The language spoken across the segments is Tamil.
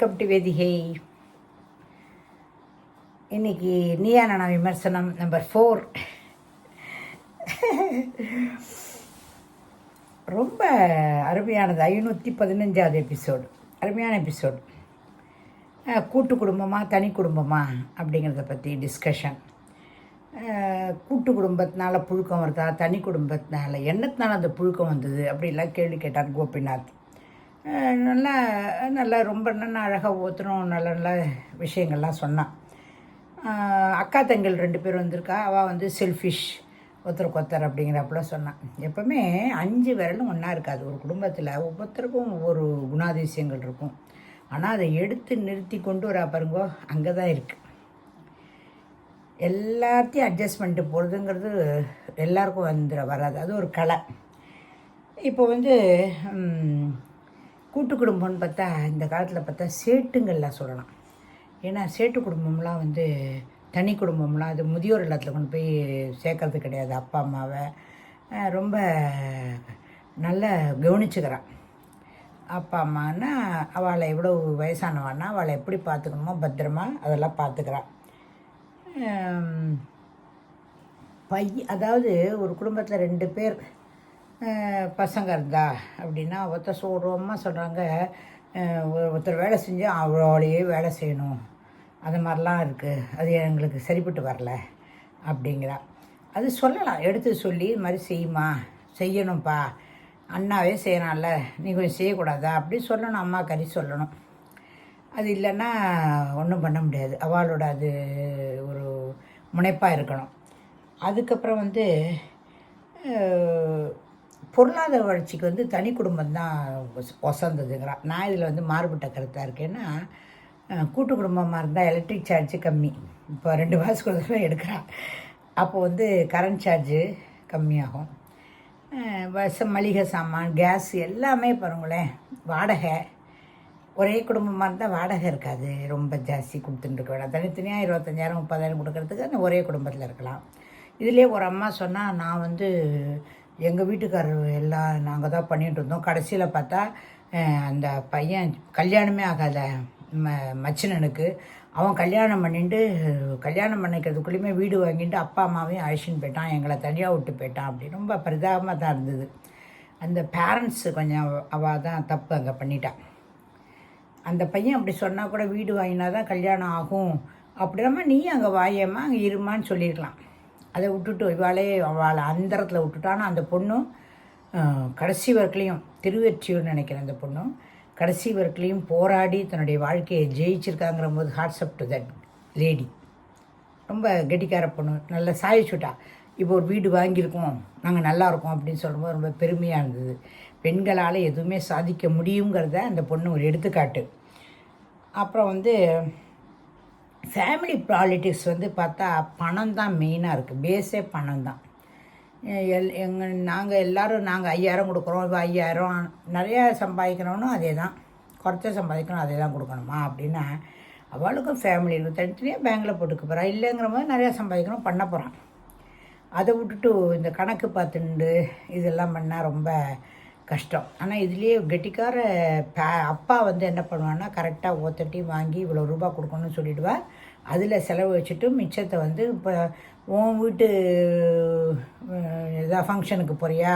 வெல்கம் டு வேதிகை இன்னைக்கு நீயா விமர்சனம் நம்பர் ஃபோர் ரொம்ப அருமையானது. ஐநூற்றி பதினஞ்சாவது எபிசோடு அருமையான எபிசோடு கூட்டு குடும்பமாக தனி குடும்பமா அப்படிங்கிறத பற்றி டிஸ்கஷன் கூட்டு குடும்பத்தினால புழுக்கம் வருதா? தனி குடும்பத்தினால என்னத்தினால அந்த புழுக்கம் வந்தது? அப்படிலாம் கேள்வி கேட்டார் கோபிநாத். நல்லா நல்லா ரொம்ப நல்லா அழகாக ஒவ்வொருத்தரும் நல்ல நல்ல விஷயங்கள்லாம் சொன்னான் அக்கா தங்கள் ரெண்டு பேர் வந்திருக்கா. அவள் வந்து செல்ஃபிஷ் ஒருத்தர் கொத்தர் அப்படிங்கிறப்பெல்லாம் சொன்னான் எப்போவுமே அஞ்சு விரலும் ஒன்றா இருக்காது. ஒரு குடும்பத்தில் ஒவ்வொருத்தருக்கும் ஒவ்வொரு குணாதிசயங்கள் இருக்கும். ஆனால் அதை எடுத்து நிறுத்தி கொண்டு வரா பாருங்கோ அங்கே தான் இருக்குது எல்லாத்தையும் அட்ஜஸ்ட் பண்ணிட்டு போகிறதுங்கிறது எல்லாருக்கும் வந்துட வராது. அது ஒரு கலை. இப்போ வந்து கூட்டு குடும்பம்னு பார்த்தா இந்த காலத்தில் பார்த்தா சேட்டுங்கள்லாம் சொல்லலாம். ஏன்னா சேட்டு குடும்பம்லாம் வந்து தனி குடும்பம்லாம். அது முதியோர் இல்லத்தில் கொண்டு போய் சேர்க்கறது கிடையாது. அப்பா அம்மாவை ரொம்ப நல்லா கவனிச்சுக்கிறான் அப்பா அம்மானா அவளை எவ்வளோ வயசானவானா அவளை எப்படி பார்த்துக்கணுமோ பத்திரமா அதெல்லாம் பார்த்துக்கிறான் ஆம், பைய அதாவது ஒரு குடும்பத்தில் ரெண்டு பேர் பசங்க இருந்தா அப்படின்னா ஒருத்தர் சோர்வமாக சொல்கிறாங்க ஒருத்தர் வேலை செஞ்சு அவளோடையே வேலை செய்யணும். அது மாதிரிலாம் இருக்குது அது எங்களுக்கு சரிப்பட்டு வரல அப்படிங்கிறா. அது சொல்லலாம். எடுத்து சொல்லி இது மாதிரி செய்யுமா. செய்யணும்ப்பா. அண்ணாவே செய்யறான்ல. நீ கொஞ்சம் செய்யக்கூடாதா? அப்படி சொல்லணும். அம்மா கறி சொல்லணும். அது இல்லைன்னா ஒன்றும் பண்ண முடியாது. அவளோட அது ஒரு முனைப்பாக இருக்கணும். அதுக்கப்புறம் வந்து பொருளாதார வளர்ச்சிக்கு வந்து தனி குடும்பம் தான் ஒசந்ததுங்கிறான் நான் இதில் வந்து மாறுபட்ட கருத்தாக இருக்கேன்னா கூட்டு குடும்பமாக இருந்தால் எலக்ட்ரிக் சார்ஜ் கம்மி. இப்போ ரெண்டு மாதத்துக்கு எடுக்கிறான் அப்போ வந்து கரண்ட் சார்ஜு கம்மியாகும். பஸ் வசம் மளிகை சாமான் கேஸ் எல்லாமே பாருங்களேன் வாடகை. ஒரே குடும்பமாக இருந்தால் வாடகை இருக்காது. ரொம்ப ஜாஸ்தி கொடுத்துட்டு இருக்க வேண்டாம் தனித்தனியாக இருபத்தஞ்சாயிரம் முப்பதாயிரம் கொடுக்கறதுக்கு அந்த ஒரே குடும்பத்தில் இருக்கலாம். இதுலேயே ஒரு அம்மா சொன்னால் நான் வந்து எங்கள் வீட்டுக்காரர் எல்லாம் நாங்கள் தான் பண்ணிகிட்டு இருந்தோம். கடைசியில் பார்த்தா அந்த பையன் கல்யாணமே ஆகாத ம மச்சினனுக்கு. அவன் கல்யாணம் பண்ணிட்டு கல்யாணம் பண்ணிக்கிறதுக்குள்ளேயுமே வீடு வாங்கிட்டு அப்பா அம்மாவையும் அழைச்சின்னு போயிட்டான். எங்களை தனியாக விட்டு போயிட்டான் அப்படி ரொம்ப பரிதாபமாக தான் இருந்தது. அந்த பேரண்ட்ஸ் கொஞ்சம் அவள் தான் தப்பு அங்கே பண்ணிட்டான். அந்த பையன் அப்படி சொன்னால் கூட வீடு வாங்கினா தான் கல்யாணம் ஆகும். அப்படின்னா நீ அங்கே வாயேம்மா அங்கே இருமான்னு சொல்லியிருக்கலாம். அதை விட்டுட்டு இவாளே அவளை அந்தரத்தில் விட்டுட்டானா அந்த பொண்ணும் கடைசி வரைக்கும் திருவெற்றியூர்னு நினைக்கிறேன் அந்த பொண்ணும் கடைசி வரைக்கும் போராடி தன்னுடைய வாழ்க்கையை ஜெயிச்சிருக்காங்கிற போது hats off to that lady ரொம்ப கெட்டிக்கார பொண்ணு. நல்ல சாயிச்சுட்டா இப்போ ஒரு வீடு வாங்கியிருக்கோம். நாங்கள் நல்லா இருக்கோம் அப்படின்னு சொல்லும்போது ரொம்ப பெருமையாக இருந்தது. பெண்களால் எதுவுமே சாதிக்க முடியுங்கிறத அந்த பொண்ணு ஒரு எடுத்துக்காட்டு. அப்புறம் வந்து ஃபேமிலி பாலிட்டிக்ஸ் வந்து பார்த்தா பணம் தான் மெயினாக இருக்குது பேஸே பணம் தான் எல் எங்கள் நாங்கள் எல்லோரும் நாங்கள் ஐயாயிரம் கொடுக்குறோம். இப்போ ஐயாயிரம் நிறையா சம்பாதிக்கிறோனும் அதே தான் குறைச்ச சம்பாதிக்கணும் அதே தான் கொடுக்கணுமா அப்படின்னா அவளுக்கும் ஃபேமிலி இருக்கும் தனித்தனியாக பேங்கில் போட்டுக்க போகிறான் இல்லைங்கிற போது நிறையா சம்பாதிக்கணும் பண்ண போகிறான் அதை விட்டுட்டு இந்த கணக்கு பார்த்துண்டு இதெல்லாம் பண்ணால் ரொம்ப கஷ்டம். ஆனால் இதுலேயே கெட்டிக்கார பே அப்பா வந்து என்ன பண்ணுவான்னா கரெக்டாக ஓத்தட்டி வாங்கி இவ்வளோ ரூபா கொடுக்கணும்னு சொல்லிவிடுவார் அதில் செலவு வச்சுட்டு மிச்சத்தை வந்து இப்போ உன் வீட்டு எதாவது ஃபங்க்ஷனுக்கு போறியா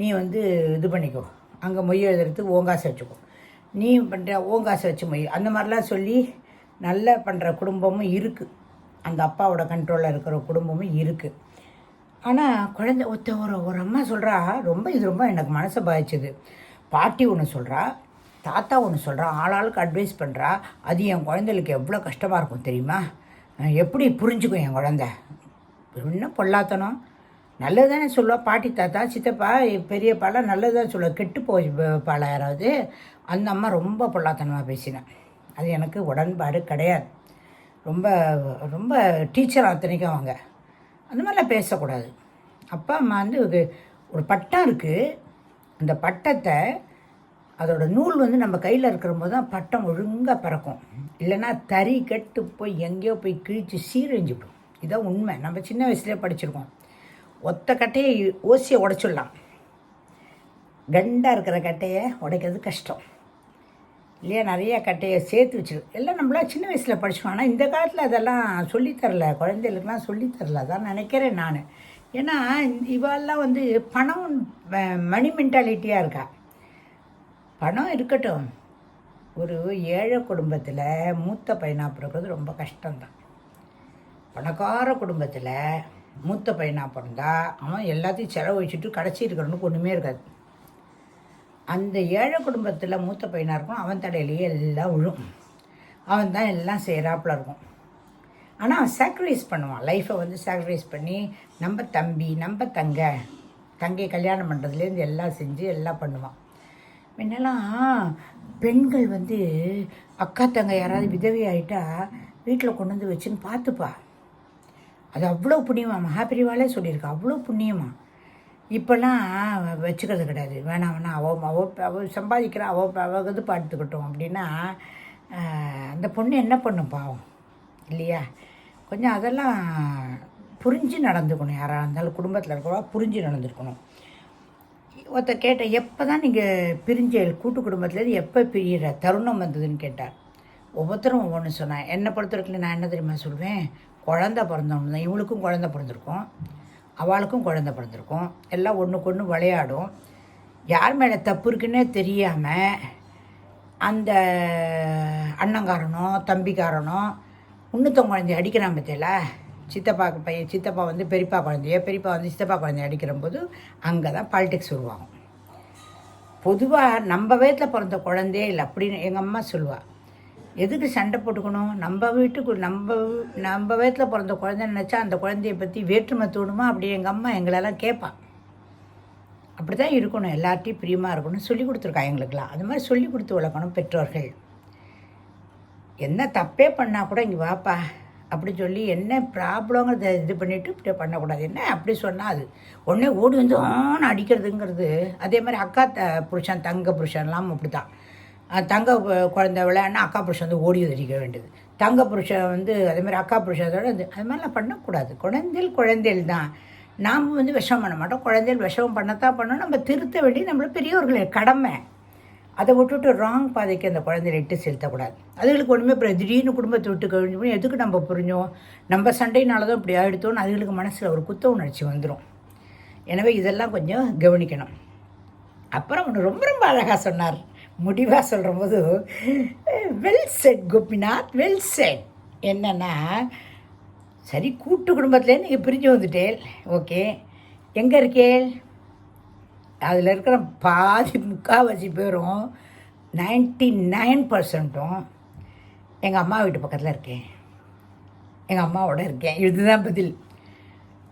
நீ வந்து இது பண்ணிக்கோ. அங்கே மொய் எழுதுறதுக்கு ஓன் காசு வச்சுக்கோ. நீ பண்ணுற ஓன் காசு வச்சு மொய் அந்த மாதிரிலாம் சொல்லி நல்லா பண்ணுற குடும்பமும் இருக்குது அந்த அப்பாவோட கண்ட்ரோலில் இருக்கிற குடும்பமும் இருக்குது ஆனால் குழந்தை ஒருத்த ஒரு ஒரு அம்மா சொல்கிறா ரொம்ப இது ரொம்ப எனக்கு மனசை பாதிச்சது. பாட்டி ஒன்று சொல்கிறா தாத்தா ஒன்று சொல்கிறா ஆளாளுக்கு அட்வைஸ் பண்ணுறா அது என் குழந்தைகளுக்கு எவ்வளோ கஷ்டமாக இருக்கும் தெரியுமா? எப்படி புரிஞ்சுக்கும் என் குழந்த? என்ன பொல்லாத்தனம். நல்லது தானே சொல்லுவா பாட்டி தாத்தா சித்தப்பா பெரியப்பாலாம் நல்லது தான் சொல்லுவா. கெட்டு போய் பாலா யாராவது? அந்த அம்மா ரொம்ப பொல்லாத்தனமாக பேசினேன் அது எனக்கு உடன்பாடு கிடையாது. ரொம்ப ரொம்ப டீச்சர் அத்தனைக்கும் அவங்க. அந்த மாதிரிலாம் பேசக்கூடாது. அப்பா அம்மா வந்து ஒரு பட்டம் இருக்குது அந்த பட்டத்தை அதோட நூல் வந்து நம்ம கையில் இருக்கிற போது தான் பட்டம் ஒழுங்காக பறக்கும். இல்லைன்னா தறி கெட்டு போய் எங்கேயோ போய் கிழிச்சு சீரழிஞ்சுடும் இதான் உண்மை. நம்ம சின்ன வயசுலேயே படிச்சிருக்கோம். ஒத்த கட்டையை ஓசியை உடைச்சிடலாம். கண்டாக இருக்கிற கட்டையை உடைக்கிறது கஷ்டம். இல்லையா? நிறைய கட்டையை சேர்த்து வச்சிரு எல்லாம் நம்மளா சின்ன வயசில் படிச்சோம். ஆனால் இந்த காலத்தில் அதெல்லாம் சொல்லித்தரல குழந்தைகளுக்கெல்லாம் சொல்லித்தரல அதான் நினைக்கிறேன் நான். ஏன்னா இவாளெல்லாம் வந்து பணம் மணி மென்டாலிட்டியாக இருக்கா? பணம் இருக்கட்டும். ஒரு ஏழை குடும்பத்தில் மூத்த பையனாக பிறக்கிறது ரொம்ப கஷ்டம்தான். பணக்கார குடும்பத்தில் மூத்த பையனாக பிறந்தா அவன் எல்லாத்தையும் செலவு வச்சுட்டு கடைசி இருக்கிறவனுக்கு ஒன்றுமே இருக்காது. அந்த ஏழை குடும்பத்தில் மூத்த பையனாக இருக்கும் அவன் தடையிலேயே எல்லாம் விழும். அவன் தான் எல்லாம் செய்கிறாப்புல இருக்கும். ஆனால் அவன் சாக்ரிஃபைஸ் பண்ணுவான். லைஃப்பை வந்து சாக்ரிஃபைஸ் பண்ணி நம்ம தம்பி நம்ம தங்க தங்கை கல்யாணம் பண்ணுறதுலேருந்து எல்லாம் செஞ்சு எல்லாம் பண்ணுவான். முன்னெல்லாம் பெண்கள் வந்து அக்கா தங்க யாராவது விதவி ஆகிட்டா வீட்டில் கொண்டு வந்து வச்சுன்னு பார்த்துப்பா. அது அவ்வளோ புண்ணியமா? மகாபிரிவாலே சொல்லியிருக்கா அவ்வளோ புண்ணியமா? இப்போல்லாம் வச்சுக்கிறது கிடையாது. வேணாம் வேணாம் அவ அவ அவ சம்பாதிக்கிறா அவ அவ இது பார்த்துக்கிட்டோம் அப்படின்னா அந்த பொண்ணு என்ன பண்ணும் பாவம்? இல்லையா? கொஞ்சம் அதெல்லாம் புரிஞ்சு நடந்துக்கணும். யாராக இருந்தாலும் குடும்பத்தில் இருக்கிறவா புரிஞ்சு நடந்துருக்கணும் ஒருத்தர் கேட்டேன் எப்போ தான் நீங்கள் பிரிஞ்ச கூட்டு குடும்பத்துலேருந்து எப்போ பிரியிற தருணம் வந்ததுன்னு கேட்டார். ஒவ்வொருத்தரும் ஒவ்வொன்று சொன்னேன் என்னை பொறுத்த வரைக்கும் நான் என்ன தெரியுமா சொல்வேன்? குழந்த பிறந்தவங்க தான் இவளுக்கும் குழந்த பிறந்திருக்கும். அவளுக்கும் குழந்த பிறந்திருக்கும். எல்லாம் ஒன்றுக்கு ஒன்று விளையாடும். யார் மேலே தப்பு இருக்குன்னே தெரியாமல் அந்த அண்ணங்காரனோ தம்பிக்காரனோ இன்னொருத்தவங்க குழந்தைய அடிக்கிறான் பற்றியில சித்தப்பாக்கு பையன் சித்தப்பா வந்து பெரியப்பா குழந்தைய பெரியப்பா வந்து சித்தப்பா குழந்தைய அடிக்கிற போது அங்கே தான் பாலிடிக்ஸ் உருவாகும். பொதுவாக நம்ம வீட்டில் பிறந்த குழந்தையே இல்லை அப்படின்னு எங்கள் அம்மா சொல்லுவாள் எதுக்கு சண்டை போட்டுக்கணும்? நம்ம வீட்டுக்கு நம்ம நம்ம வயத்தில் பிறந்த குழந்தை நினச்சா அந்த குழந்தைய பற்றி வேற்றுமை தோணுமா? அப்படி எங்கள் அம்மா எங்களெல்லாம் கேட்பான் அப்படி தான் இருக்கணும். எல்லார்ட்டையும் பிரியமாக இருக்கணும் சொல்லி கொடுத்துருக்கா எங்களுக்கெல்லாம். அது மாதிரி சொல்லி கொடுத்து வளர்க்கணும் பெற்றோர்கள். என்ன தப்பே பண்ணால் கூட இங்கே வாப்பா அப்படி சொல்லி என்ன ப்ராப்ளங்கிறத இது பண்ணிவிட்டு இப்படி பண்ணக்கூடாது. என்ன அப்படி சொன்னால் அது? உடனே ஓடி வந்து ஆன் அடிக்கிறதுங்கிறது. அதே மாதிரி அக்கா த புருஷன் தங்க புருஷன்லாம் அப்படி தான் தங்க குழந்தை விளையாடினா அக்கா புருஷன் வந்து ஓடி அடிக்க வேண்டியது. தங்க புருஷன் வந்து அதேமாதிரி அக்கா புருஷனோட வந்து அது மாதிரிலாம் பண்ணக்கூடாது. குழந்தைகள் குழந்தைகள் தான். நாம் வந்து விஷம் பண்ண மாட்டோம். குழந்தைகள் விஷம் பண்ணத்தான் பண்ணோம் நம்ம திருத்த வேண்டிய நம்மள பெரியவர்கள் கடமை. அதை விட்டுட்டு ராங் பாதைக்கு அந்த குழந்தைய இட்டு செலுத்தக்கூடாது. அதுகளுக்கு ஒன்றுமே அப்புறம் திடீர்னு குடும்பத்தை விட்டு கழிஞ்சு எதுக்கு நம்ம புரிஞ்சோம்? நம்ம சண்டையினால தான் இப்படி ஆகிடுத்தோன்னு அதுகளுக்கு மனசில் ஒரு குத்த உணர்ச்சி வந்துடும் எனவே இதெல்லாம் கொஞ்சம் கவனிக்கணும். அப்புறம் ஒன்று ரொம்ப ரொம்ப அழகாக சொன்னார். முடிவாக சொல்கிற போது well said Gopinath well said என்னன்னா சரி கூட்டு குடும்பத்துலேருந்து நீங்கள் பிரிஞ்சு வந்துட்டேன் ஓகே. எங்கே இருக்கேள்? அதில் இருக்கிற பாதி முக்கால்வாசி பேரும் நைன்டி நைன் பர்சன்ட்டும் எங்கள் அம்மா வீட்டு பக்கத்தில் இருக்கேன். எங்கள் அம்மாவோட இருக்கேன். இதுதான் பதில்.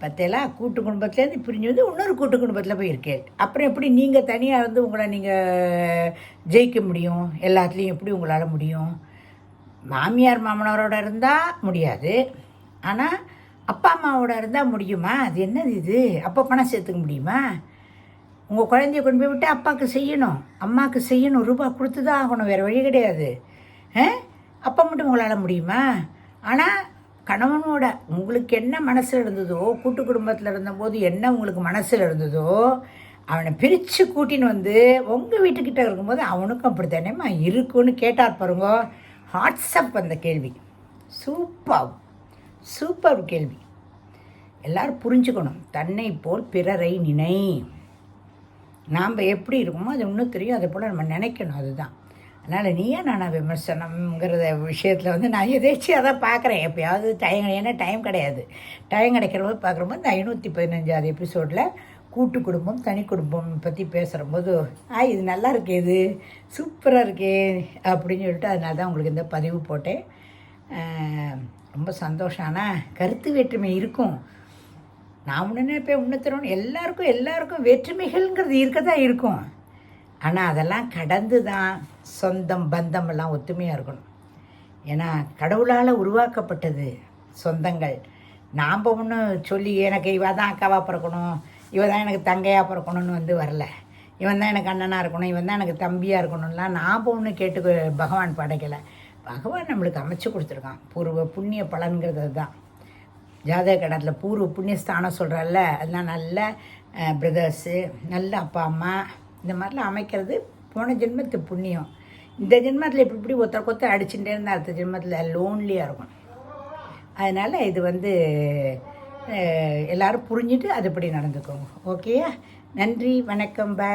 பத்தேலா? கூட்டு குடும்பத்துலேருந்து பிரிஞ்சு வந்து இன்னொரு கூட்டு குடும்பத்தில் போய் இருக்கேன் அப்புறம் எப்படி நீங்கள் தனியாக இருந்து உங்களை நீங்கள் ஜெயிக்க முடியும்? எல்லாத்துலேயும் எப்படி உங்களால் முடியும்? மாமியார் மாமனாரோட இருந்தால் முடியாது. ஆனால் அப்பா அம்மாவோட இருந்தால் முடியுமா? அது என்னது இது? அப்போ பணம் சேர்த்துக்க முடியுமா? உங்கள் குழந்தைய கொண்டு போய் விட்டு அப்பாவுக்கு செய்யணும். அம்மாவுக்கு செய்யணும். ரூபா கொடுத்து தான் ஆகணும். வேறு வழி கிடையாது. ஆ? அப்போ மட்டும் உங்களால் முடியுமா? ஆனால் கணவனோட உங்களுக்கு என்ன மனசில் இருந்ததோ கூட்டு குடும்பத்தில் இருந்தபோது என்ன உங்களுக்கு மனசில் இருந்ததோ அவனை பிரித்து கூட்டின்னு வந்து உங்கள் வீட்டுக்கிட்ட இருக்கும்போது அவனுக்கும் அப்படி தானேம்மா இருக்குன்னு கேட்டார் பாருங்க. வாட்ஸ்அப் அந்த கேள்வி. சூப்பர். சூப்பர் கேள்வி. எல்லாரும் புரிஞ்சுக்கணும். தன்னை போல் பிறரை நினை. நாம் எப்படி இருக்கோமோ அது இன்னும் தெரியும். அதை போல் நம்ம நினைக்கணும். அதுதான். அதனால் நீயே நானா விமர்சனம்ங்கிறத விஷயத்தில் வந்து நான் எதேச்சியாக தான் பார்க்குறேன் எப்பயாவது டைம் ஏன்னா டைம் கிடையாது. டைம் கிடைக்கிற போது பார்க்குறப்போ இந்த ஐநூற்றி பதினஞ்சாவது எபிசோடில் கூட்டு குடும்பம் தனி குடும்பம் பற்றி பேசுகிறபோது ஆ இது நல்லா இருக்கே இது சூப்பராக இருக்கே அப்படின்னு சொல்லிட்டு அதனால தான் உங்களுக்கு இந்த பதிவு போட்டேன். ரொம்ப சந்தோஷம். ஆனால் கருத்து வேற்றுமை இருக்கும். நான் ஒன்று நினைப்பேன் உன்னத்தரோன்னு எல்லாருக்கும் எல்லாருக்கும் வேற்றுமைகள்ங்கிறது இருக்க தான் இருக்கும். ஆனால் அதெல்லாம் கடந்து தான் சொந்தம் பந்தம் எல்லாம் ஒத்துமையாக இருக்கணும். ஏன்னா கடவுளால் உருவாக்கப்பட்டது சொந்தங்கள். நாம் ஒன்று சொல்லி எனக்கு இவ தான் அக்காவாக பிறக்கணும் இவ தான் எனக்கு தங்கையாக பிறக்கணும்னு வந்து வரல. இவன் தான் எனக்கு அண்ணனாக இருக்கணும் இவன் தான் எனக்கு தம்பியாக இருக்கணும்லாம் நாம் ஒன்று கேட்டு பகவான் படைக்கலை. பகவான் நம்மளுக்கு அமைச்சு கொடுத்துருக்கான். பூர்வ புண்ணிய பலன்கிறது தான் ஜாதக கடத்தில் பூர்வ புண்ணியஸ்தானம் சொல்கிறல்ல அதெல்லாம் நல்ல பிரதர்ஸு நல்ல அப்பா அம்மா இந்த மாதிரிலாம் அமைக்கிறது போன ஜென்மத்து புண்ணியம். இந்த ஜென்மத்தில் இப்படி இப்படி ஒருத்தர் கொத்த அடிச்சுட்டே இருந்தால் அடுத்த ஜென்மத்தில் லோன்லியாக இருக்கும். அதனால் இது வந்து எல்லோரும் புரிஞ்சுட்டு அதுபடி நடந்துக்கோங்க. ஓகேயா நன்றி வணக்கம் பை